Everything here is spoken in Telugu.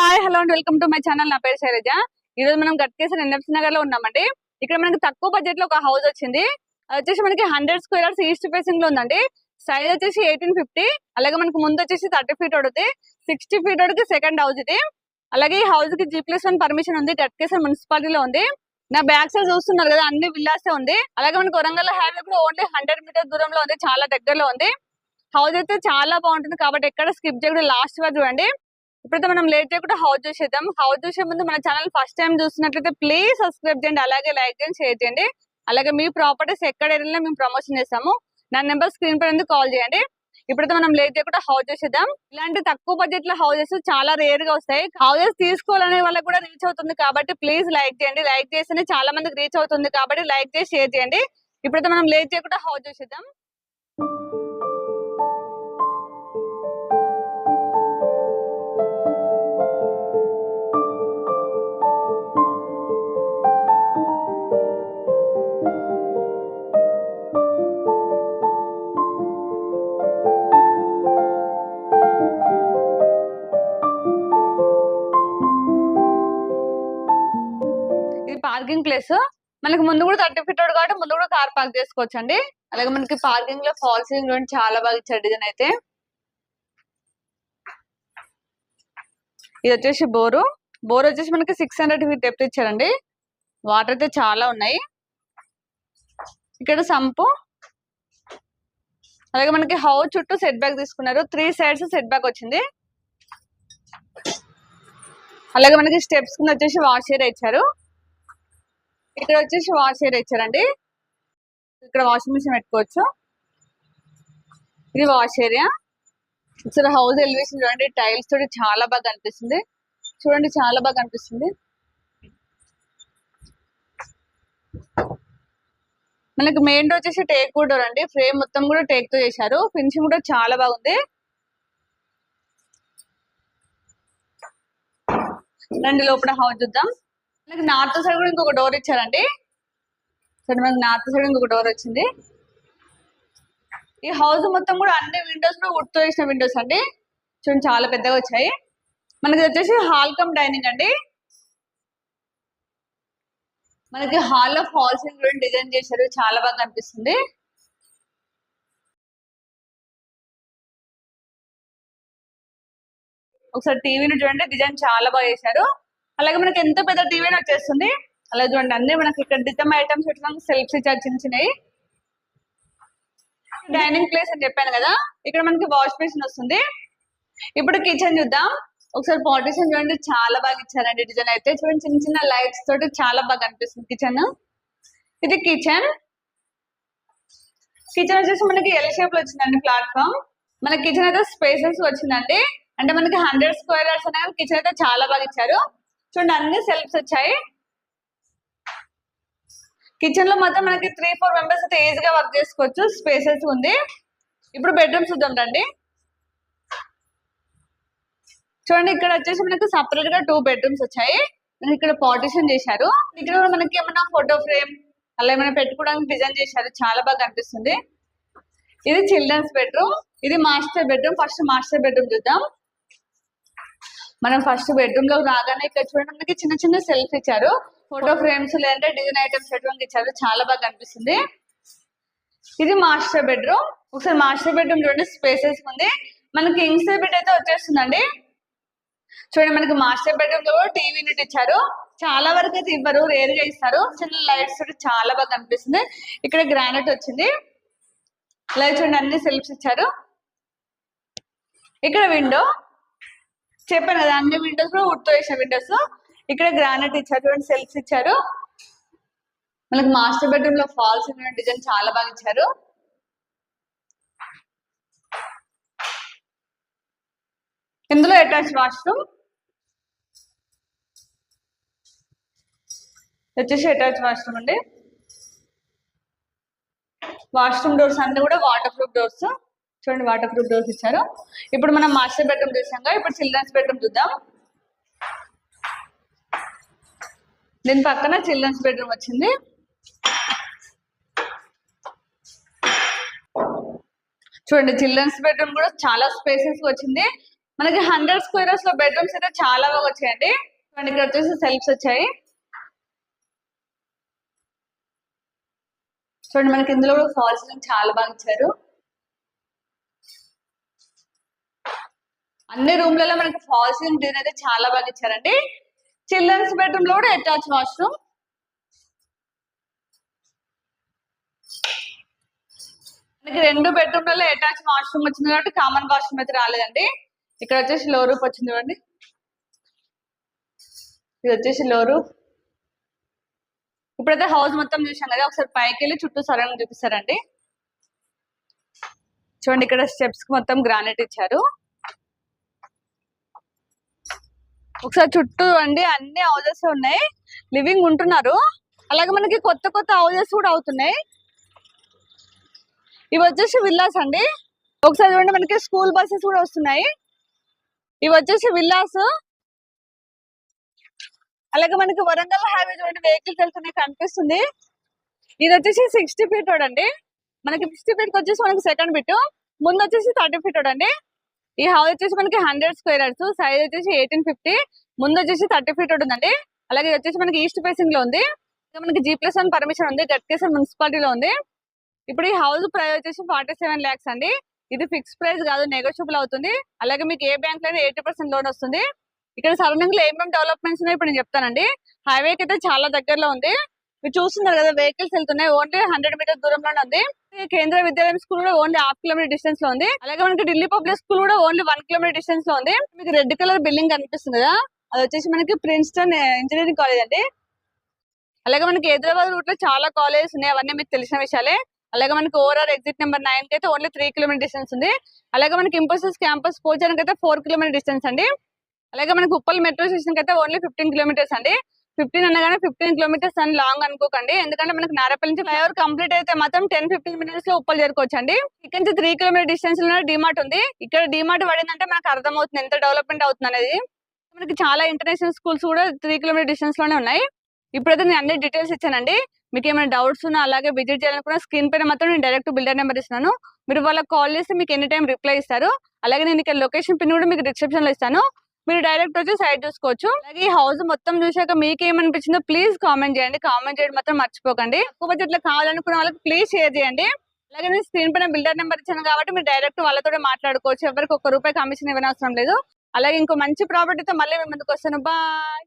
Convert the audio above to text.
Hi hello and welcome to my channel. నా పేరు శైలజ. ఈ రోజు మనం గట్కేసర్ ఎన్ఎఫ్సి నగర్లో ఉన్నామండి. ఇక్కడ మనకి తక్కువ బడ్జెట్లో ఒక హౌస్ వచ్చింది. అది వచ్చేసి మనకి హండ్రెడ్ స్క్వేర్స్ ఈస్ట్ ఫేసింగ్లో ఉందండి. సైజ్ వచ్చేసి ఎయిటీన్ ఫిఫ్టీ అలాగే మనకి ముందు వచ్చేసి థర్టీ ఫీట్ ఒకటి సిక్స్టీ ఫీట్ అవుతుంది సెకండ్ హౌస్ ఇది. అలాగే ఈ హౌస్కి జీ ప్లస్ వన్ పర్మిషన్ ఉంది. గట్కేసర్ మున్సిపాలిటీలో ఉంది. నా బ్యాక్ సైడ్ చూస్తున్నారు కదా అన్ని విల్లాసే ఉంది. అలాగే మనకి వరంగల్ హైవే కూడా ఓన్లీ హండ్రెడ్ మీటర్ దూరంలో ఉంది. చాలా దగ్గరలో ఉంది. హౌస్ అయితే చాలా బాగుంటుంది. కాబట్టి ఎక్కడ స్కిప్ చేయకుండా లాస్ట్ వరకు చూడండి. ఇప్పుడైతే మనం లేట్ చేయకుండా హౌస్ చూసేద్దాం. హౌస్ చూసే ముందు మన ఛానల్ ఫస్ట్ టైం చూసినట్లయితే ప్లీజ్ సబ్స్క్రైబ్ చేయండి అలాగే లైక్ చేయండి షేర్ చేయండి. అలాగే మీ ప్రాపర్టీస్ ఎక్కడ ఏరియాలో మేము ప్రమోషన్ చేస్తాము. నా నెంబర్ స్క్రీన్ పై కాల్ చేయండి. ఇప్పుడైతే మనం లేట్ చేయకుండా హౌస్ చూసేద్దాం. ఇలాంటి తక్కువ బడ్జెట్లో హౌసెస్ చాలా రేర్గా వస్తాయి. హౌసెస్ తీసుకోవాలనే వాళ్ళకి కూడా రీచ్ అవుతుంది కాబట్టి ప్లీజ్ లైక్ చేయండి. లైక్ చేస్తేనే చాలా మందికి రీచ్ అవుతుంది కాబట్టి లైక్ చేసి షేర్ చేయండి. ఇప్పుడైతే మనం లేట్ చేయకుండా హౌస్ చూసేద్దాం. పార్కింగ్ ప్లేస్ మనకి ముందు కూడా థర్టీ ఫీట్ రోడ్ కాబట్టి ముందు కూడా కార్ పార్క్ చేసుకోవచ్చు అండి అలాగే మనకి పార్కింగ్లో ఫాల్ సీలింగ్ చాలా బాగా ఇచ్చారు డిజైన్ అయితే. ఇది వచ్చేసి బోరు. బోర్ వచ్చేసి మనకి సిక్స్ హండ్రెడ్ ఫీట్ డెప్త్ ఇచ్చారండి. వాటర్ అయితే చాలా ఉన్నాయి. ఇక్కడ సంపు. అలాగే మనకి హౌస్ చుట్టూ సెట్ బ్యాక్ తీసుకున్నారు. త్రీ సైడ్స్ సెట్ బ్యాక్ వచ్చింది. అలాగే మనకి స్టెప్స్ కింద వచ్చేసి వాష్ ఏరియా ఇచ్చారు. ఇక్కడ వచ్చేసి వాష్ ఏరియా ఇచ్చారండి. ఇక్కడ వాషింగ్ మిషన్ పెట్టుకోవచ్చు. ఇది వాష్ ఏరియా. ఇక్కడ హౌస్ ఎలివేషన్ చూడండి టైల్స్ తోటి చాలా బాగా కనిపిస్తుంది. చూడండి చాలా బాగా కనిపిస్తుంది. మనకి మెయిన్ డోర్ వచ్చేసి టేక్ డోర్ అండి. ఫ్రేమ్ మొత్తం కూడా టేక్తో చేశారు. ఫినిషింగ్ కూడా చాలా బాగుంది. రండి లోపల హౌస్ చూద్దాం. మనకి నార్త్ సైడ్ కూడా ఇంకొక డోర్ ఇచ్చారండి. సరే మనకి నార్త్ సైడ్ ఇంకొక డోర్ వచ్చింది. ఈ హౌస్ మొత్తం కూడా అన్ని విండోస్ కూడా వుడ్ వేసిన విండోస్ అండి. చూడండి చాలా పెద్దగా వచ్చాయి. మనకి వచ్చేసి హాల్ కమ్ డైనింగ్ అండి. మనకి హాల్ ఆఫ్ ఫాల్స్ కూడా డిజైన్ చేశారు. చాలా బాగా అనిపిస్తుంది ఒకసారి టీవీని చూడండి డిజైన్ చాలా బాగా చేశారు. అలాగే మనకి ఎంత పెద్ద టీవీ వచ్చేస్తుంది అలా చూడండి అన్ని మనకి ఇక్కడ డితమ్ ఐటమ్స్ పెట్టడానికి సెల్ఫ్స్ ఇచ్చారు చిన్నవి. డైనింగ్ ప్లేస్ అని చెప్పాను కదా ఇక్కడ మనకి వాష్ బేసిన్ వస్తుంది. ఇప్పుడు కిచెన్ చూద్దాం. ఒకసారి పార్టీషన్ చూడండి చాలా బాగా ఇచ్చారండి డిజైన్ అయితే. చూడండి చిన్న చిన్న లైట్స్ తోటి చాలా బాగా అనిపిస్తుంది కిచెన్. ఇది కిచెన్. కిచెన్ వచ్చేసి మనకి ఎల్ షేప్లో వచ్చిందండి ప్లాట్ఫామ్. మన కిచెన్ అయితే స్పేసెస్ వచ్చిందండి. అంటే మనకి హండ్రెడ్ స్క్వేర్ యార్డ్స్ అనేది కిచెన్ అయితే చాలా బాగా ఇచ్చారు. చూడండి అన్ని సెల్ఫ్స్ వచ్చాయి. కిచెన్లో మాత్రం మనకి త్రీ ఫోర్ మెంబర్స్ అయితే ఈజీగా వర్క్ చేసుకోవచ్చు. స్పేసెస్ ఉంది. ఇప్పుడు బెడ్రూమ్స్ చూద్దాం రండి. చూడండి ఇక్కడ వచ్చేసి మనకి సపరేట్గా టూ బెడ్రూమ్స్ వచ్చాయి. ఇక్కడ పార్టిషన్ చేశారు. ఇక్కడ కూడా మనకి ఏమైనా ఫోటో ఫ్రేమ్ అలా ఏమైనా పెట్టుకోవడానికి డిజైన్ చేశారు. చాలా బాగా కనిపిస్తుంది. ఇది చిల్డ్రన్స్ బెడ్రూమ్ ఇది master bedroom first master bedroom చూద్దాం. మనం ఫస్ట్ బెడ్రూమ్లో రాగానే ఇక్కడ చూడండి మనకి చిన్న చిన్న సెల్ఫ్ ఇచ్చారు. ఫోటో ఫ్రేమ్స్ లేదంటే డిజైన్ ఐటమ్స్ ఎటువంటి ఇచ్చారు. చాలా బాగా కనిపిస్తుంది. ఇది మాస్టర్ బెడ్రూమ్ ఒకసారి మాస్టర్ బెడ్రూమ్ చూడండి స్పేసెస్ ఉంది. మనకి కింగ్ సైజ్ బెడ్ అయితే వచ్చేస్తుందండి. చూడండి మనకి మాస్టర్ బెడ్రూమ్లో టీవీ యూనిట్ ఇచ్చారు. చాలా వరకు అయితే ఇవ్వరు రేర్గా ఇస్తారు. చిన్న లైట్స్ కూడా చాలా బాగా కనిపిస్తుంది. ఇక్కడ గ్రానైట్ వచ్చింది. లైట్ చూడండి అన్ని సెల్ఫ్స్ ఇచ్చారు. ఇక్కడ విండో చెప్పాను కదా అన్ని విండోస్ కూడా వుడ్ వేసిన విండోస్ ఇక్కడ గ్రానైట్ ఇచ్చారు చూడండి సెల్ఫ్స్ ఇచ్చారు. మనకి మాస్టర్ బెడ్రూమ్లో ఫాల్స్ డిజైన్ చాలా బాగా ఇచ్చారు. ఇందులో అటాచ్ వాష్రూమ్ వచ్చేసి అటాచ్ వాష్రూమ్ అండి. వాష్రూమ్ డోర్స్ అన్ని కూడా వాటర్ ప్రూఫ్ డోర్స్ చూడండి వాటర్ ప్రూఫ్ డోర్స్ ఇచ్చారు. ఇప్పుడు మనం మాస్టర్ బెడ్రూమ్ చూసాం కదా ఇప్పుడు చిల్డ్రన్స్ బెడ్రూమ్ చూద్దాం. దీని పక్కన చిల్డ్రన్స్ బెడ్రూమ్ వచ్చింది. చూడండి చిల్డ్రన్స్ బెడ్రూమ్ కూడా చాలా స్పేసెస్ వచ్చింది. మనకి హండ్రెడ్ స్క్వేర్స్లో బెడ్రూమ్స్ అయితే చాలా బాగా వచ్చాయండి. చూడండి ఇక్కడ వచ్చేసి సెల్ఫ్స్ వచ్చాయి. చూడండి మనకి ఇందులో కూడా ఫాల్స్ చాలా బాగా ఇచ్చారు. అన్ని రూమ్లలో మనకి ఫాల్స్ దీని అయితే చాలా బాగా ఇచ్చారండి. చిల్డ్రన్స్ బెడ్రూమ్లో కూడా అటాచ్ వాష్రూమ్. మనకి రెండు బెడ్రూమ్లలో అటాచ్ వాష్రూమ్ వచ్చింది కాబట్టి కామన్ వాష్రూమ్ అయితే రాలేదండి. ఇక్కడ వచ్చేసి లో రూప్ వచ్చింది చూడండి. ఇది వచ్చేసి లో రూప్ ఇప్పుడైతే హౌస్ మొత్తం చూసాం కదా ఒకసారి పైకి వెళ్ళి చుట్టూ సరౌండింగ్ చూపిస్తారండి. చూడండి ఇక్కడ స్టెప్స్కి మొత్తం గ్రానైట్ ఇచ్చారు. ఒకసారి చుట్టూ అండి అన్ని హౌజెస్ ఉన్నాయి. లివింగ్ ఉంటున్నారు. అలాగే మనకి కొత్త కొత్త హౌజెస్ కూడా అవుతున్నాయి. ఇవి వచ్చేసి విల్లాస్ అండి. ఒకసారి చూడండి మనకి స్కూల్ బస్సెస్ కూడా వస్తున్నాయి. ఇవి వచ్చేసి విల్లాస్ అలాగే మనకి వరంగల్ హైవే చూడండి వెహికల్స్ వెళ్తున్నాయి కనిపిస్తుంది. ఇది వచ్చేసి సిక్స్టీ ఫీట్ రోడ్ అండి. మనకి సిక్స్టీ ఫీట్కి వచ్చేసి మనకి సెకండ్ ఫీట్ ముందు వచ్చేసి థర్టీ ఫీట్ రోడ్ అండి. ఈ హౌస్ వచ్చేసి మనకి హండ్రెడ్ స్క్వేర్ యార్డ్స్ సైజ్ వచ్చేసి ఎయిటీన్ ఫిఫ్టీ ముందు వచ్చేసి థర్టీ ఫీట్ రోడ్ ఉందండి అలాగే వచ్చేసి మనకి ఈస్ట్ ఫేసింగ్లో ఉంది. ఇంకా మనకి జీ ప్లస్ వన్ పర్మిషన్ ఉంది గట్కేసర్ మున్సిపాలిటీలో ఉంది. ఇప్పుడు ఈ హౌస్ ప్రైస్ వచ్చేసి ఫార్టీ సెవెన్ ల్యాక్స్ అండి. ఇది ఫిక్స్ ప్రైస్ కాదు నెగోషియబుల్ అవుతుంది. అలాగే మీకు ఏ బ్యాంక్లో ఎయిటీ పర్సెంట్ లోన్ వస్తుంది. ఇక్కడ సరౌండింగ్లో ఏమేమి డెవలప్మెంట్స్ ఉన్నాయి ఇప్పుడు నేను చెప్తానండి. హైవేకి అయితే చాలా దగ్గరలో ఉంది. మీరు చూస్తున్నారు కదా వెహికల్స్ వెళ్తున్నాయి. ఓన్లీ హండ్రెడ్ మీటర్ దూరంలోనే ఉంది. కేంద్ర విద్యాలయం స్కూల్ కూడా ఓన్లీ హాఫ్ కిలోమీటర్ డిస్టెన్స్లో ఉంది. అలాగే మనకి ఢిల్లీ పబ్లిక్ స్కూల్ కూడా ఓన్లీ వన్ కిలోమీటర్ డిస్టెన్స్లో ఉంది. మీకు రెడ్ కలర్ బిల్డింగ్ కనిపిస్తుంది కదా. అది వచ్చేసి మనకి ప్రిన్స్టన్ ఇంజనీరింగ్ కాలేజ్ అండి. అలాగే మనకి హైదరాబాద్ రూట్లో చాలా కాలేజెస్ ఉన్నాయి. అవన్నీ మీకు తెలిసిన విషయాలే. అలాగే మనకి ఓవరాల్ ఎగ్జిట్ నెంబర్ నైన్కి అయితే ఓన్లీ త్రీ కిలోమీటర్ డిస్టెన్స్ ఉంది. అలాగే మనకి ఇంపోసిస్ క్యాంపస్ పోచానికి అయితే ఫోర్ కిలోమీటర్ డిస్టెన్స్ అండి. అలాగే మనకి ఉప్పల్ మెట్రో స్టేషన్కి అయితే ఓన్లీ ఫిఫ్టీన్ కిలోమీటర్స్ అండి. ఫిఫ్టీన్ అనగానే ఫిఫ్టీన్ కిలోమీటర్స్ అని లాంగ్ అనుకోకండి. ఎందుకంటే మనకి నారపల్లి నుంచి ఫ్లైఓవర్ కంప్లీట్ అయితే మాత్రం టెన్ ఫిఫ్టీన్ మినిట్స్లో ఉప్పలు చేరుకోవచ్చు అండి ఇక్కడ నుంచి త్రీ కిలోమీటర్ డిస్టెన్స్లో డిమార్ట్ ఉంది. ఇక్కడ డిమార్ట్ పడిందంటే మనకు అర్థమవుతుంది ఎంత డెవలప్మెంట్ అవుతుంది అనేది. మనకి చాలా ఇంటర్నేషనల్ స్కూల్స్ కూడా త్రీ కిలోమీటర్ డిస్టెన్స్లోనే ఉన్నాయి. ఇప్పుడైతే నేను అన్ని డీటెయిల్స్ ఇచ్చానండి. మీకు ఏమైనా డౌట్స్ ఉన్నా అలాగే విజిట్ చేయాలనుకున్న స్క్రీన్ పైన మాత్రం నేను డైరెక్ట్ బిల్డర్ నెంబర్ ఇస్తున్నాను. మీరు వాళ్ళకి కాల్ చేస్తే మీకు ఎనీ టైం రిప్లై ఇస్తారు. అలాగే నేను ఇక్కడ లొకేషన్ పిన్ కూడా మీకు డిస్క్రిప్షన్లో ఇస్తాను. మీరు డైరెక్ట్ వచ్చి సైట్ చూసుకోవచ్చు. అలాగే ఈ హౌస్ మొత్తం చూసాక మీకు ఏమనిపించిందో ప్లీజ్ కామెంట్ చేయండి. కామెంట్ చేయడం మాత్రం మర్చిపోకండి. తక్కువ బడ్జెట్ కావాలనుకున్న వాళ్ళకి ప్లీజ్ షేర్ చేయండి. అలాగే నేను స్క్రీన్ పైన బిల్డర్ నెంబర్ ఇచ్చాను కాబట్టి మీరు డైరెక్ట్ వాళ్ళతో మాట్లాడుకోవచ్చు. ఎవరికి ఒక్క రూపాయి కమిషన్ ఇవ్వనవసరం లేదు. అలాగే ఇంకో మంచి ప్రాపర్టీతో మళ్ళీ మీ ముందుకు వస్తాను. బాయ్